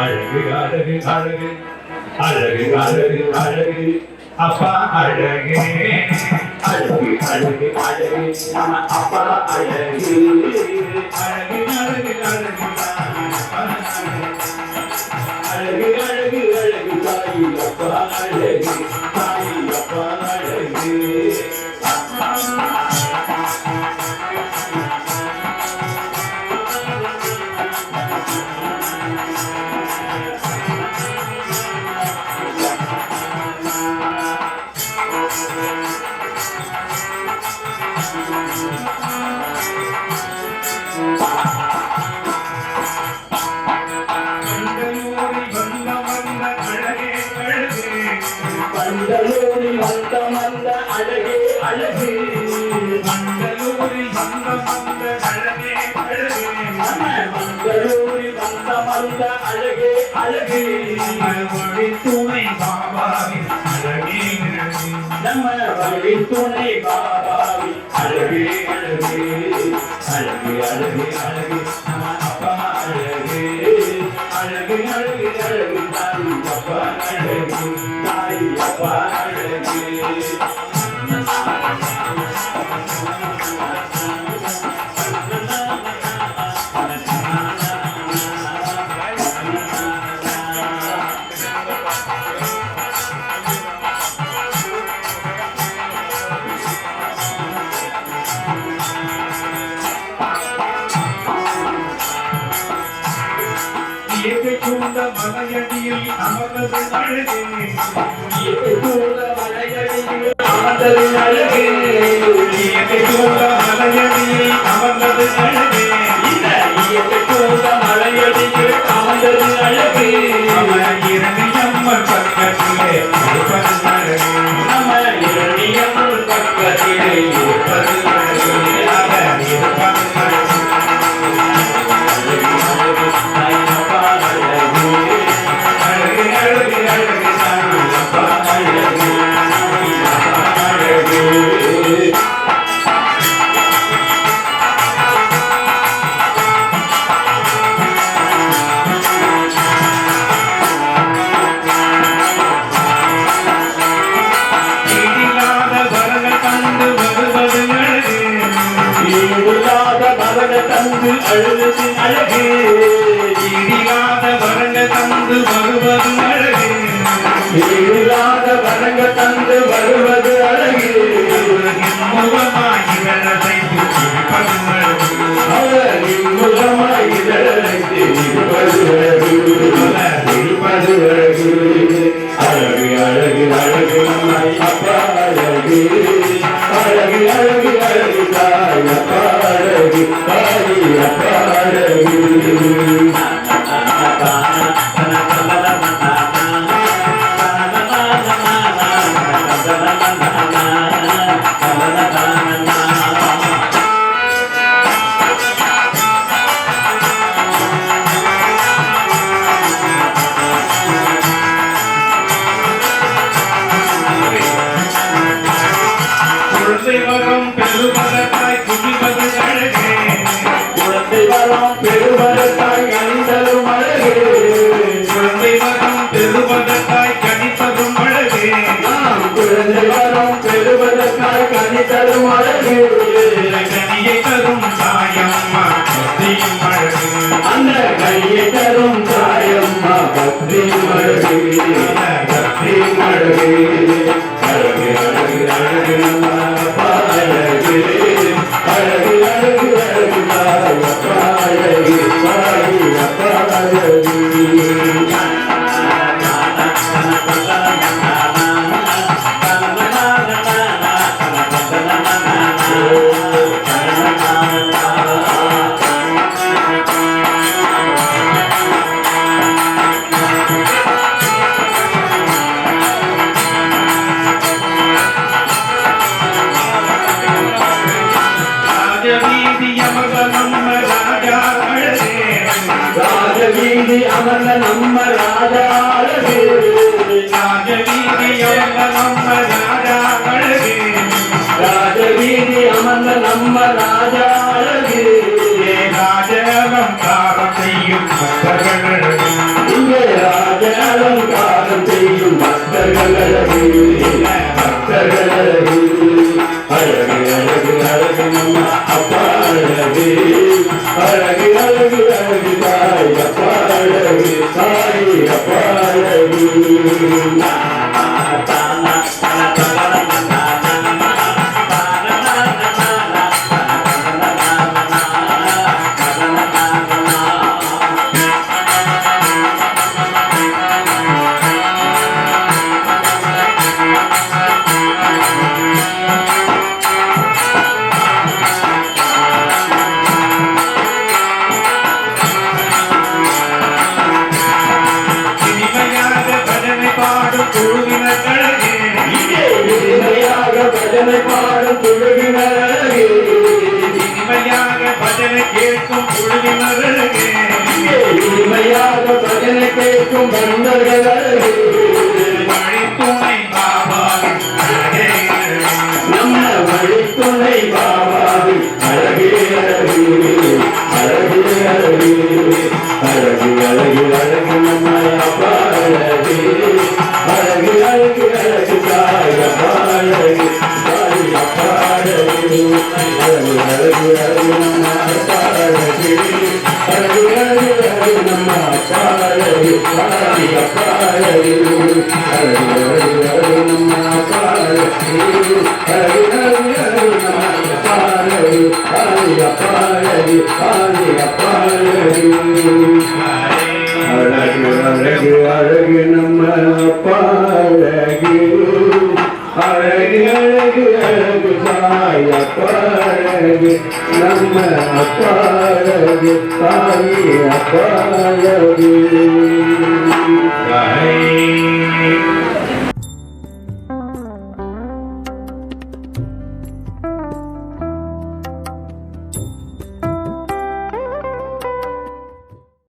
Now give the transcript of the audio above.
அழகு அழகு அழகு. அழகு அழகு அழகு. அப்பா அழகு. அழகு அழகு அழகு. அப்பா அழகு. வந்த அழகே அழகு. நம்ம மங்களூரி வந்த வந்த அழகே அழகு. துணை அழகே நம்ம வழி துணை பாபாவி அழகே அழகு. அழகு அழகு அழகு நம்ம அப்பா அழகு. ಮಲಯಡಿಯಲ್ಲಿ ಅಮರದು ನಡೆದೆ ಮಲಯಡಿಯಲ್ಲಿ ಅಮರದು ನಡೆದೆ ಮಲಯಡಿಯಲ್ಲಿ ಅಮರದು ನಡೆದೆ மகன தந்து அழுது அழகு இல்லாத வரங்கள் கண்டு வருவது அழகே ஈடில்லாத மகன தந்து வருவது அழகு அழகு அழகு அழகு தாய் அப்பா அழகு தாய் அப்பா அழகு நாக வீதி அமர்ந்த நம்ம ராஜா நாக வீதி அமர்ந்த நம்ம ராஜா ராஜ வீதி அமர்ந்த நம்ம ராஜா ராஜாலங்காரம் செய்யும் இங்கே ராஜாலங்காரம் செய்யும் பக்தர்களே பக்தர்களே அழகு அழகு அழகு நம்ம அப்பா அழகு அழகு அழகு Bye. பொழுதினரகே இனிமையாக பஜனை கேட்கும் பொழுதினரகே இனிமையாக பஜனை கேட்கும் பந்தர்களே அழகு அழகு நம்ம பாழகு apaia-vi, na minha apaia-vi, apaia-vi.